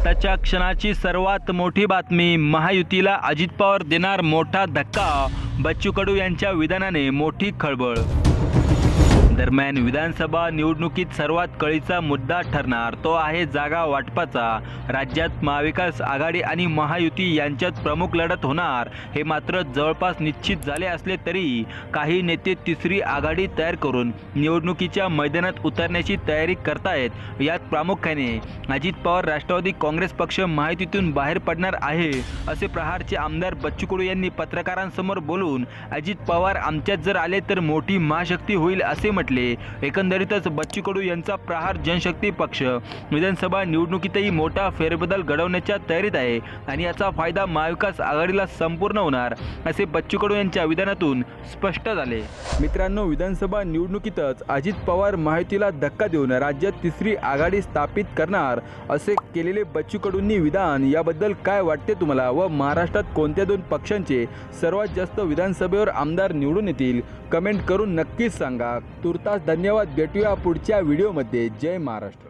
आत्ताच्या क्षणाची सर्वात मोठी बातमी महायुतीला अजित पवार देणार मोठा धक्का बच्चू कडू यांच्या विधानाने मोठी खळबळ. दरम्यान विधानसभा निवडणुकीत सर्वात कळीचा मुद्दा ठरणार. तो आहे जागा वाटपाचा. राज्यात महाविकास आघाडी आणि महायुती यांच्यात प्रमुख लढत होणार. हे मात्र जवळपास निश्चित झाले असले तरी काही नेते तिसरी आघाडी तयार करून निवडणुकीच्या मैदानात उतरण्याची तयारी करतायत. यात प्रामुख्याने अजित पवार राष्ट्रवादी काँग्रेस पक्ष महायुतीतून बाहेर पडणार आहे असे प्रहारचे आमदार बच्चू कडू यांनी पत्रकारांसमोर बोलून अजित पवार आमच्यात जर आले तर मोठी महाशक्ती होईल असे म्हटले एकंदरीतच बच्चू कडू यांचा प्रहार जनशक्ती पक्ष. विधानसभा निवडणुकीतही मोठा फेरबदल घडवण्याच्या तयारीत आहे आणि याचा फायदा महाविकास आघाडीला संपूर्ण होणार असे बच्चू कडू यांच्या विधानातून स्पष्ट झाले. मित्रांनो विधानसभा निवडणुकीतच अजित पवार माहितीला धक्का देऊन राज्यात तिसरी आघाडी स्थापित करणार असे केलेले बच्चू कडूंनी विधान. याबद्दल काय वाटते तुम्हाला? व महाराष्ट्रात कोणत्या दोन पक्षांचे सर्वात जास्त विधानसभेवर आमदार निवडून येतील? कमेंट करून नक्कीच सांगा. तुर्तास धन्यवाद. भेटूया पुढच्या व्हिडिओमध्ये. जय महाराष्ट्र.